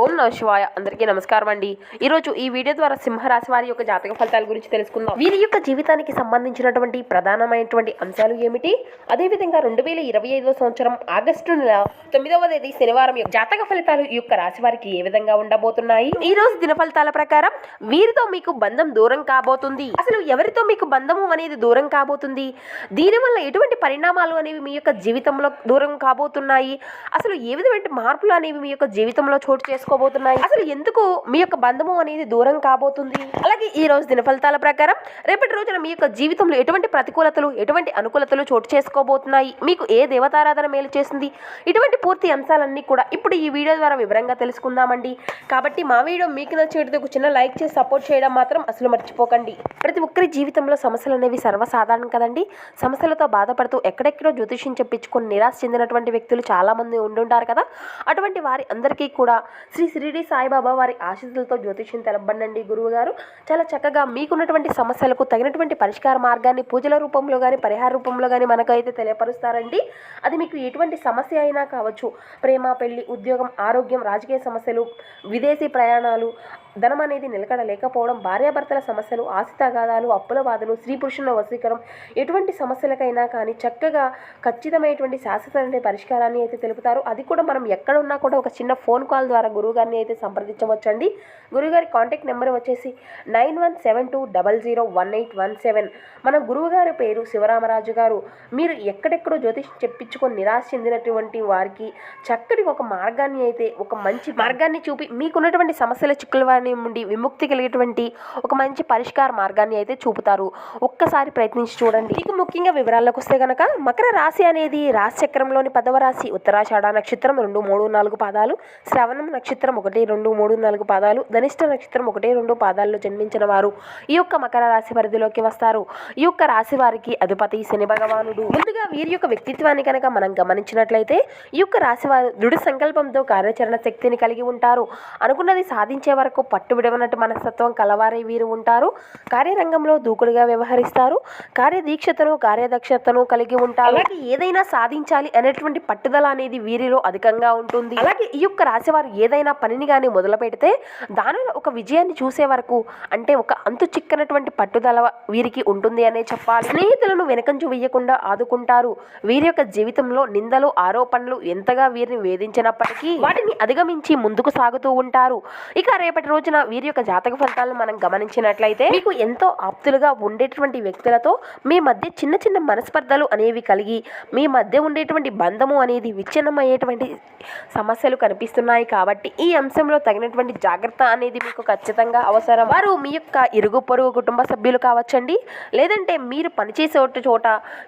ఓం నమ శివాయ. అందరికీ నమస్కారం అండి. ఈరోజు ఈ వీడియో ద్వారా సింహరాశి వారి యొక్క జాతక ఫలితాల గురించి తెలుసుకుందాం. వీరి యొక్క జీవితానికి సంబంధించినటువంటి ప్రధానమైనటువంటి అంశాలు ఏమిటి? అదేవిధంగా రెండు వేల ఇరవై ఐదో సంవత్సరం ఆగస్టు నెల తొమ్మిదవ తేదీ శనివారం యొక్క జాతక ఫలితాలు ఈ యొక్క రాశి వారికి ఏ విధంగా ఉండబోతున్నాయి? ఈ రోజు దిన ఫలితాల ప్రకారం వీరితో మీకు బంధం దూరం కాబోతుంది. అసలు ఎవరితో మీకు బంధము అనేది దూరం కాబోతుంది? దీనివల్ల ఎటువంటి పరిణామాలు అనేవి మీ యొక్క జీవితంలో దూరం కాబోతున్నాయి? అసలు ఏ విధమైన మార్పులు అనేవి మీ యొక్క జీవితంలో చోటు చేసుకోబోతున్నాయి. అసలు ఎందుకు మీ యొక్క బంధము అనేది దూరం కాబోతుంది? అలాగే ఈ రోజు దిన ఫలితాల ప్రకారం రేపటి రోజున మీ యొక్క జీవితంలో ఎటువంటి ప్రతికూలతలు ఎటువంటి అనుకూలతలు చోటు చేసుకోబోతున్నాయి? మీకు ఏ దేవతారాధన మేలు చేసింది? ఇటువంటి పూర్తి అంశాలన్నీ కూడా ఇప్పుడు ఈ వీడియో ద్వారా వివరంగా తెలుసుకుందామండి. కాబట్టి మా వీడియో మీకు నచ్చేటిది ఒక చిన్న లైక్ చేసి సపోర్ట్ చేయడం మాత్రం అసలు మర్చిపోకండి. ప్రతి ఒక్కరి జీవితంలో సమస్యలు అనేవి సర్వసాధారణం కదండి. సమస్యలతో బాధపడుతూ ఎక్కడెక్కడో జ్యోతిష్యం చెప్పించుకొని నిరాశ చెందినటువంటి వ్యక్తులు చాలామంది ఉండుంటారు కదా. అటువంటి వారి అందరికీ కూడా శ్రీ షిరిడి సాయిబాబా వారి ఆశీస్సులతో జ్యోతిష్యం తెలబండండి గురువు గారు చాలా చక్కగా మీకున్నటువంటి సమస్యలకు తగినటువంటి పరిష్కార మార్గాన్ని పూజల రూపంలో కానీ పరిహార రూపంలో కానీ మనకైతే తెలియపరుస్తారండి. అది మీకు ఎటువంటి సమస్య అయినా కావచ్చు. ప్రేమ పెళ్ళి ఉద్యోగం ఆరోగ్యం రాజకీయ సమస్యలు విదేశీ ప్రయాణాలు ధనం అనేది నిలకడ లేకపోవడం భార్యాభర్తల సమస్యలు ఆస్తితగాదాలు అప్పుల బాధలు స్త్రీ పురుషుల వశీకరం ఎటువంటి సమస్యలకైనా కానీ చక్కగా ఖచ్చితమైనటువంటి శాశ్వత పరిష్కారాన్ని అయితే తెలుపుతారు. అది కూడా మనం ఎక్కడ ఉన్నా కూడా ఒక చిన్న ఫోన్ కాల్ ద్వారా గురువుగారిని అయితే సంప్రదించవచ్చండి. గురువుగారి కాంటాక్ట్ నెంబర్ వచ్చేసి nine one seven two double zero one eight one seven. మన గురువుగారి పేరు శివరామరాజు గారు. మీరు ఎక్కడెక్కడో జ్యోతిష్ చెప్పించుకొని నిరాశ చెందినటువంటి వారికి చక్కటి ఒక మార్గాన్ని అయితే ఒక మంచి మార్గాన్ని చూపి మీకున్నటువంటి సమస్యల చిక్కుల వారి నుండి విముక్తి కలిగేటువంటి ఒక మంచి పరిష్కార మార్గాన్ని అయితే చూపుతారు. ఒక్కసారి ప్రయత్నించి చూడండి. మీకు ముఖ్యంగా వివరాల్లోకి వస్తే గనక మకర రాశి అనేది రాశి చక్రంలోని పదవ రాశి ఉత్తరాషాఢ నక్షత్రం రెండు మూడు నాలుగు పాదాలు శ్రవణం నక్షత్రం ఒకటి రెండు మూడు నాలుగు పాదాలు ధనిష్ట నక్షత్రం ఒకటి రెండు పాదాల్లో జన్మించిన వారు. ఈ యొక్క మకర రాశి పరిధిలోకి వస్తారు. ఈ యొక్క రాశి వారికి అధిపతి శని భగవానుడు. ముందుగా వీరి యొక్క వ్యక్తిత్వాన్ని కనుక మనం గమనించినట్లయితే ఈ యొక్క రాశి వారు దృఢ సంకల్పంతో కార్యాచరణ శక్తిని కలిగి ఉంటారు. అనుకున్నది సాధించే వరకు పట్టు విడవనట్టు మనస్తత్వం కలవారే వీరు ఉంటారు. కార్యరంగంలో దూకుడుగా వ్యవహరిస్తారు. కార్యదీక్షతను కార్యదక్షతను కలిగి ఉంటారు. అలాగే ఏదైనా సాధించాలి అనేటువంటి పట్టుదల అనేది వీరిలో అధికంగా ఉంటుంది. అలాగే ఈ యొక్క రాశి వారు ఏదైనా పనిని కానీ మొదలుపెడితే దానిలో ఒక విజయాన్ని చూసే వరకు అంటే ఒక అంతు చిక్కనటువంటి పట్టుదల వీరికి ఉంటుంది అనే చెప్పాలి. స్నేహితులను వెనకంచు వేయకుండా ఆదుకుంటారు. వీరి యొక్క జీవితంలో నిందలు ఆరోపణలు ఎంతగా వీరిని వేధించినప్పటికీ వాటిని అధిగమించి ముందుకు సాగుతూ ఉంటారు. ఇక రేపటి రోజున వీరి యొక్క జాతక ఫలితాలను మనం గమనించినట్లయితే మీకు ఎంతో ఆప్తులుగా ఉండేటువంటి వ్యక్తులతో మీ మధ్య చిన్న చిన్న మనస్పర్ధలు అనేవి కలిగి మీ మధ్య ఉండేటువంటి బంధము అనేది విచ్ఛిన్నమయ్యేటువంటి సమస్యలు కనిపిస్తున్నాయి కాబట్టి ఈ అంశంలో తగినటువంటి జాగ్రత్త అనేది మీకు ఖచ్చితంగా అవసరం. వారు మీ యొక్క ఇరుగు పొరుగు కుటుంబ సభ్యులు కావచ్చండి. లేదంటే మీరు పనిచేసే చోట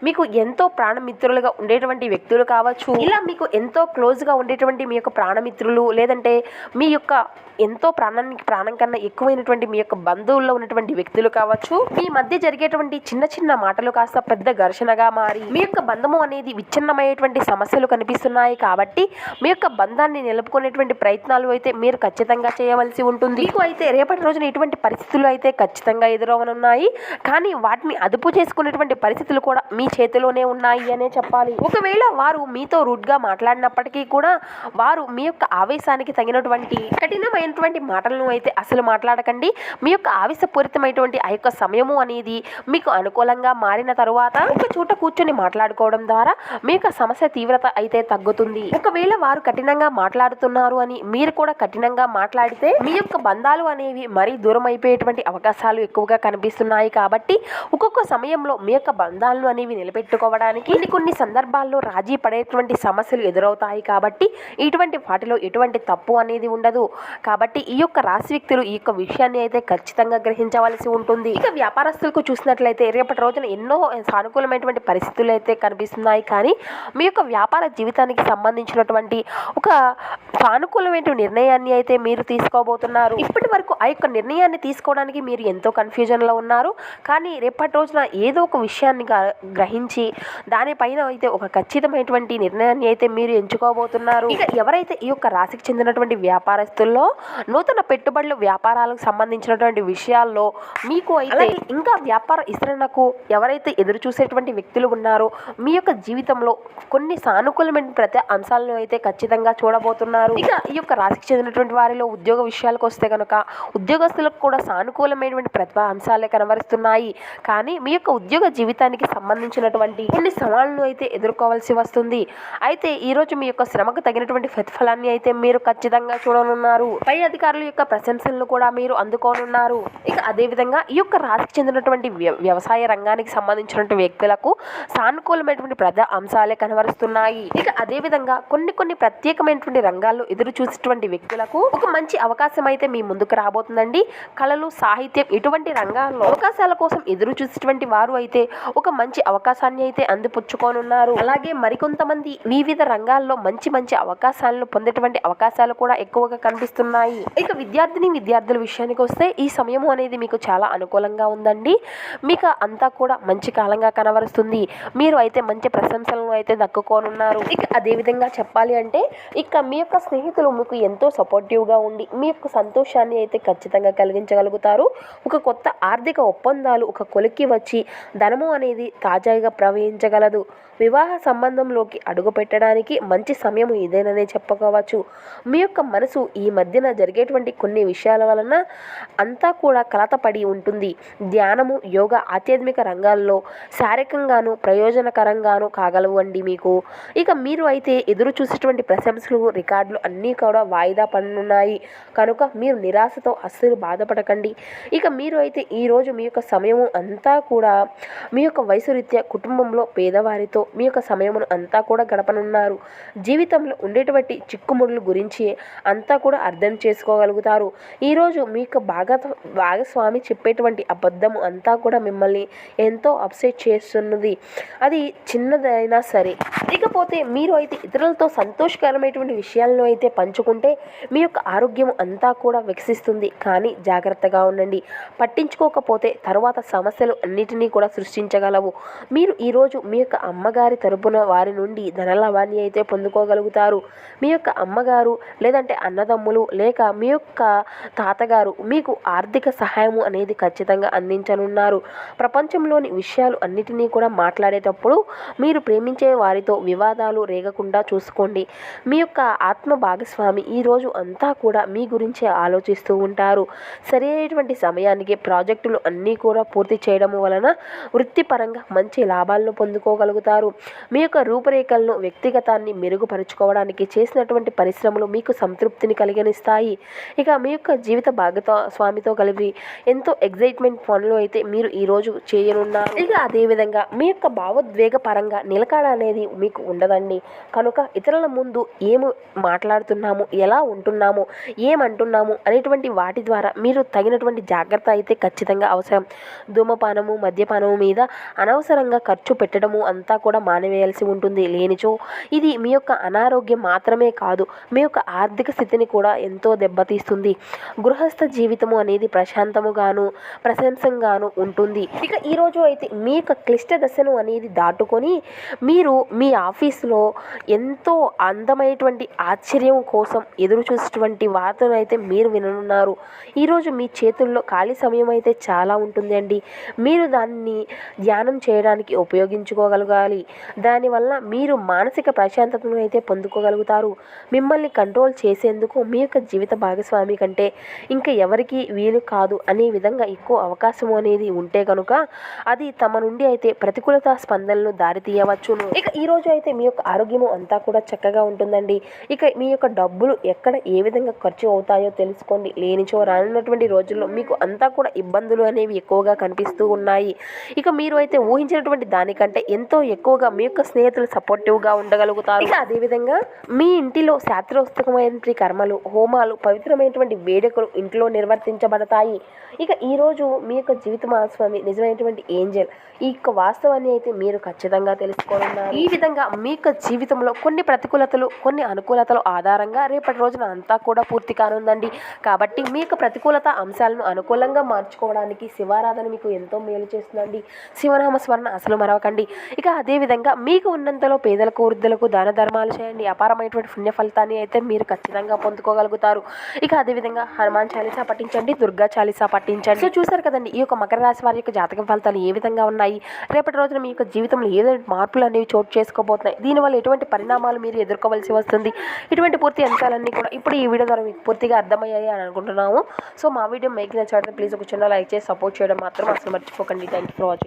మీకు ఎంతో ప్రాణమిత్రులుగా ఉండేటువంటి వ్యక్తులు కావచ్చు. ఇలా మీకు ఎంతో క్లోజ్గా ఉండేటువంటి మీ యొక్క ప్రాణమిత్రులు లేదంటే మీ యొక్క ఎంతో ప్రాణానికి ప్రాణం కన్నా ఎక్కువైనటువంటి మీ యొక్క బంధువుల్లో ఉన్నటువంటి వ్యక్తులు కావచ్చు. మీ మధ్య జరిగేటువంటి చిన్న చిన్న మాటలు కాస్త పెద్ద ఘర్షణగా మారి మీ యొక్క బంధము అనేది విచ్ఛిన్నమయ్యేటువంటి సమస్యలు కనిపిస్తున్నాయి కాబట్టి మీ యొక్క బంధాన్ని నిలుపుకునేటువంటి ప్రయత్నం ప్రయత్నాలు అయితే మీరు ఖచ్చితంగా చేయవలసి ఉంటుంది. మీకు అయితే రేపటి రోజున ఇటువంటి పరిస్థితులు అయితే ఖచ్చితంగా ఎదురవనున్నాయి. కానీ వాటిని అదుపు చేసుకునేటువంటి పరిస్థితులు కూడా మీ చేతిలోనే ఉన్నాయి అనే చెప్పాలి. ఒకవేళ వారు మీతో రూడ్గా మాట్లాడినప్పటికీ కూడా వారు మీ యొక్క ఆవేశానికి తగినటువంటి కఠినమైనటువంటి మాటలను అయితే అసలు మాట్లాడకండి. మీ యొక్క ఆవేశపూరితమైనటువంటి ఆ యొక్క సమయము అనేది మీకు అనుకూలంగా మారిన తరువాత ఒక చోట కూర్చొని మాట్లాడుకోవడం ద్వారా మీ యొక్క సమస్య తీవ్రత అయితే తగ్గుతుంది. ఒకవేళ వారు కఠినంగా మాట్లాడుతున్నారు అని మీరు కూడా కఠినంగా మాట్లాడితే మీ యొక్క బంధాలు అనేవి మరీ దూరం అయిపోయేటువంటి అవకాశాలు ఎక్కువగా కనిపిస్తున్నాయి కాబట్టి ఒక్కొక్క సమయంలో మీ యొక్క బంధాలను అనేవి నిలబెట్టుకోవడానికి కొన్ని కొన్ని సందర్భాల్లో రాజీ పడేటువంటి సమస్యలు ఎదురవుతాయి కాబట్టి ఇటువంటి వాటిలో ఎటువంటి తప్పు అనేది ఉండదు. కాబట్టి ఈ యొక్క రాశి వ్యక్తులు ఈ యొక్క విషయాన్ని అయితే ఖచ్చితంగా గ్రహించవలసి ఉంటుంది. ఇక వ్యాపారస్తులకు చూసినట్లయితే రేపటి రోజున ఎన్నో సానుకూలమైనటువంటి పరిస్థితులు అయితే కనిపిస్తున్నాయి. కానీ మీ యొక్క వ్యాపార జీవితానికి సంబంధించినటువంటి ఒక సానుకూలమైన నిర్ణయాన్ని అయితే మీరు తీసుకోబోతున్నారు? ఇప్పటి వరకు ఆ యొక్క నిర్ణయాన్ని తీసుకోవడానికి మీరు ఎంతో కన్ఫ్యూజన్లో ఉన్నారు. కానీ రేపటి రోజున ఏదో ఒక విషయాన్ని గ్రహించి దానిపైన అయితే ఒక ఖచ్చితమైనటువంటి నిర్ణయాన్ని అయితే మీరు ఎంచుకోబోతున్నారు. ఇక ఎవరైతే ఈ యొక్క రాశికి చెందినటువంటి వ్యాపారస్తుల్లో నూతన పెట్టుబడి పెట్టుబడులు వ్యాపారాలకు సంబంధించినటువంటి విషయాల్లో మీకు అయితే ఇంకా వ్యాపార విస్తరణకు ఎవరైతే ఎదురు చూసేటువంటి వ్యక్తులు ఉన్నారో మీ యొక్క జీవితంలో కొన్ని సానుకూలమైన ప్రతి అంశాలను అయితే ఖచ్చితంగా చూడబోతున్నారు. ఇక ఈ యొక్క రాశికి చెందినటువంటి వారిలో ఉద్యోగ విషయాలకు వస్తే కనుక ఉద్యోగస్తులకు కూడా సానుకూలమైనటువంటి ప్రతిభ అంశాలే కనబరుస్తున్నాయి. కానీ మీ యొక్క ఉద్యోగ జీవితానికి సంబంధించినటువంటి కొన్ని సవాళ్ళను అయితే ఎదుర్కోవాల్సి వస్తుంది. అయితే ఈరోజు మీ యొక్క శ్రమకు తగినటువంటి ప్రతిఫలాన్ని అయితే మీరు ఖచ్చితంగా చూడనున్నారు. పై అధికారుల యొక్క ప్రశంసలను కూడా మీరు అందుకోనున్నారు. ఇక అదే విధంగా ఈ యొక్క రాశికి చెందినటువంటి వ్య- వ్యవసాయ రంగానికి సంబంధించినటువంటి వ్యక్తులకు సానుకూలమైనటువంటి ప్రధ అంశాలే కనబరుస్తున్నాయి. ఇక అదేవిధంగా కొన్ని కొన్ని ప్రత్యేకమైనటువంటి రంగాల్లో ఎదురు ఇటువంటి వ్యక్తులకు ఒక మంచి అవకాశం అయితే మీ ముందుకు రాబోతుందండి. కళలు సాహిత్యం ఇటువంటి రంగాల్లో అవకాశాల కోసం ఎదురు చూసేటువంటి వారు అయితే ఒక మంచి అవకాశాన్ని అయితే అందిపుచ్చుకోనున్నారు. అలాగే మరికొంతమంది వివిధ రంగాల్లో మంచి మంచి అవకాశాలను పొందేటువంటి అవకాశాలు కూడా ఎక్కువగా కనిపిస్తున్నాయి. ఇక విద్యార్థిని విద్యార్థుల విషయానికి వస్తే ఈ సమయం అనేది మీకు చాలా అనుకూలంగా ఉందండి. మీకు అంతా కూడా మంచి కాలంగా కనబరుస్తుంది. మీరు అయితే మంచి ప్రశంసలను అయితే దక్కుకోనున్నారు. ఇక అదే విధంగా చెప్పాలి అంటే ఇక మీ యొక్క స్నేహితులు మీకు ఎంతో సపోర్టివ్గా ఉండి మీ యొక్క సంతోషాన్ని అయితే ఖచ్చితంగా కలిగించగలుగుతారు. ఒక కొత్త ఆర్థిక ఒప్పందాలు ఒక కొలిక్కి వచ్చి ధనము అనేది తాజాగా ప్రవహించగలదు. వివాహ సంబంధంలోకి అడుగు పెట్టడానికి మంచి సమయం ఇదేననే చెప్పుకోవచ్చు. మీ యొక్క మనసు ఈ మధ్యన జరిగేటువంటి కొన్ని విషయాల వలన అంతా కూడా కలతపడి ఉంటుంది. ధ్యానము యోగా ఆధ్యాత్మిక రంగాల్లో శారీరకంగాను ప్రయోజనకరంగాను కాగలవు అండి మీకు. ఇక మీరు అయితే ఎదురు చూసేటువంటి ప్రశంసలు రికార్డులు అన్నీ కూడా కూడా వాయిదా పడనున్నాయి. కనుక మీరు నిరాశతో అస్సలు బాధపడకండి. ఇక మీరు అయితే ఈరోజు మీ యొక్క సమయము అంతా కూడా మీ యొక్క వయసు రీత్యా కుటుంబంలో పేదవారితో మీ యొక్క సమయమును అంతా కూడా గడపనున్నారు. జీవితంలో ఉండేటువంటి చిక్కుముడుల గురించి అంతా కూడా అర్థం చేసుకోగలుగుతారు. ఈరోజు మీ యొక్క భాగ భాగస్వామి చెప్పేటువంటి అబద్ధము అంతా కూడా మిమ్మల్ని ఎంతో అప్సెట్ చేస్తున్నది. అది చిన్నదైనా సరే. ఇకపోతే మీరు అయితే ఇతరులతో సంతోషకరమైనటువంటి విషయాలను అయితే పట్టించుకుంటే మీ యొక్క ఆరోగ్యం అంతా కూడా వికసిస్తుంది. కానీ జాగ్రత్తగా ఉండండి. పట్టించుకోకపోతే తరువాత సమస్యలు అన్నిటినీ కూడా సృష్టించగలవు. మీరు ఈరోజు మీ యొక్క అమ్మగారి తరపున వారి నుండి ధనలాభాన్ని అయితే పొందుకోగలుగుతారు. మీ యొక్క అమ్మగారు లేదంటే అన్నదమ్ములు లేక మీ యొక్క తాతగారు మీకు ఆర్థిక సహాయము అనేది ఖచ్చితంగా అందించనున్నారు. ప్రపంచంలోని విషయాలు అన్నిటినీ కూడా మాట్లాడేటప్పుడు మీరు ప్రేమించే వారితో వివాదాలు రేగకుండా చూసుకోండి. మీ యొక్క ఆత్మ భాగస్వామి ఈరోజు అంతా కూడా మీ గురించే ఆలోచిస్తూ ఉంటారు. సరైనటువంటి సమయానికి ప్రాజెక్టులు అన్నీ కూడా పూర్తి చేయడం వలన వృత్తిపరంగా మంచి లాభాలను పొందుకోగలుగుతారు. మీ యొక్క రూపురేఖలను వ్యక్తిగతాన్ని మెరుగుపరుచుకోవడానికి చేసినటువంటి పరిశ్రమలు మీకు సంతృప్తిని కలిగనిస్తాయి. ఇక మీ యొక్క జీవిత భాగతో స్వామితో కలిపి ఎంతో ఎగ్జైట్మెంట్ పనులు అయితే మీరు ఈరోజు చేయనున్నారు. ఇక అదేవిధంగా మీ యొక్క భావోద్వేగ పరంగా నిలకడ అనేది మీకు ఉండదండి. కనుక ఇతరుల ముందు ఏమి మాట్లాడుతున్నాము ఎలా ఉంటున్నాము ఏమంటున్నాము అనేటువంటి వాటి ద్వారా మీరు తగినటువంటి జాగ్రత్త అయితే ఖచ్చితంగా అవసరం. ధూమపానము మద్యపానము మీద అనవసరంగా ఖర్చు పెట్టడము అంతా కూడా మానివేయాల్సి ఉంటుంది. లేనిచో ఇది మీ యొక్క అనారోగ్యం మాత్రమే కాదు మీ యొక్క ఆర్థిక స్థితిని కూడా ఎంతో దెబ్బతీస్తుంది. గృహస్థ జీవితము అనేది ప్రశాంతముగాను ప్రశంసంగాను ఉంటుంది. ఇక ఈరోజు అయితే మీ యొక్క క్లిష్ట దశను అనేది దాటుకొని మీరు మీ ఆఫీస్లో ఎంతో అందమైనటువంటి ఆశ్చర్యం కోసం ఎదురు చూసినటువంటి వార్తను అయితే మీరు విననున్నారు. ఈరోజు మీ చేతుల్లో ఖాళీ సమయం అయితే చాలా ఉంటుంది అండి. మీరు దాన్ని ధ్యానం చేయడానికి ఉపయోగించుకోగలగాలి. దానివల్ల మీరు మానసిక ప్రశాంతతను అయితే పొందుకోగలుగుతారు. మిమ్మల్ని కంట్రోల్ చేసేందుకు మీ యొక్క జీవిత భాగస్వామి కంటే ఇంకా ఎవరికి వీలు కాదు అనే విధంగా ఎక్కువ అవకాశం అనేది ఉంటే కనుక అది తమ నుండి అయితే ప్రతికూలత స్పందనలు దారితీయవచ్చును. ఇక ఈరోజు అయితే మీ యొక్క ఆరోగ్యము అంతా కూడా చక్కగా ఉంటుందండి. ఇక మీ యొక్క డబ్బు డబ్బులు ఎక్కడ ఏ విధంగా ఖర్చు అవుతాయో తెలుసుకోండి. లేనిచో రానున్నటువంటి రోజుల్లో మీకు అంతా కూడా ఇబ్బందులు అనేవి ఎక్కువగా కనిపిస్తూ ఉన్నాయి. ఇక మీరు అయితే ఊహించినటువంటి దానికంటే ఎంతో ఎక్కువగా మీ యొక్క స్నేహితులు సపోర్టివ్గా ఉండగలుగుతారు. ఇక అదేవిధంగా మీ ఇంటిలో శాస్త్రోస్తకమైనటువంటి కర్మలు హోమాలు పవిత్రమైనటువంటి వేడుకలు ఇంట్లో నిర్వర్తించబడతాయి. ఇక ఈరోజు మీ యొక్క జీవిత మహాస్వామి నిజమైనటువంటి ఏంజల్ ఈ యొక్క వాస్తవాన్ని అయితే మీరు ఖచ్చితంగా తెలుసుకోనున్నారు ఈ విధంగా మీ యొక్క జీవితంలో కొన్ని ప్రతికూలతలు కొన్ని అనుకూలతలు ఆధారంగా రేపటి రోజున అంతా కూడా పూర్తి కానుందండి. కాబట్టి మీకు ప్రతికూలత అంశాలను అనుకూలంగా మార్చుకోవడానికి శివారాధన మీకు ఎంతో మేలు చేస్తుందండి. శివనామ స్మరణ అసలు మరవకండి. ఇక అదేవిధంగా మీకు ఉన్నంతలో పేదలకు వృద్ధులకు దాన ధర్మాలు చేయండి. అపారమైనటువంటి పుణ్య ఫలితాన్ని అయితే మీరు ఖచ్చితంగా పొందుకోగలుగుతారు. ఇక అదే అదేవిధంగా హనుమాన్ చాలీసా పఠించండి దుర్గా చాలీసా పఠించండి. సో చూసారు కదండి ఈ యొక్క మకర రాశి వారి యొక్క జాతక ఫలితాలు ఏ విధంగా ఉన్నాయి? రేపటి రోజున మీ యొక్క జీవితంలో ఏదైనా మార్పులు అనేవి చోటు చేసుకోబోతున్నాయి. దీనివల్ల ఎటువంటి పరిణామాలు మీరు ఎదుర్కోవాల్సి వస్తుంది? ఇటువంటి పూర్తి విషయాలన్నీ కూడా ఇప్పుడు ఈ వీడియో ద్వారా మీకు పూర్తిగా అర్థమయ్యాయి అని అనుకుంటున్నాము. సో మా వీడియో మీకు నచ్చినట్లయితే ప్లీజ్ ఒక చిన్న లైక్ చేసి సపోర్ట్ చేయడం మాత్రం అసలు మర్చిపోకండి. Thank you for watching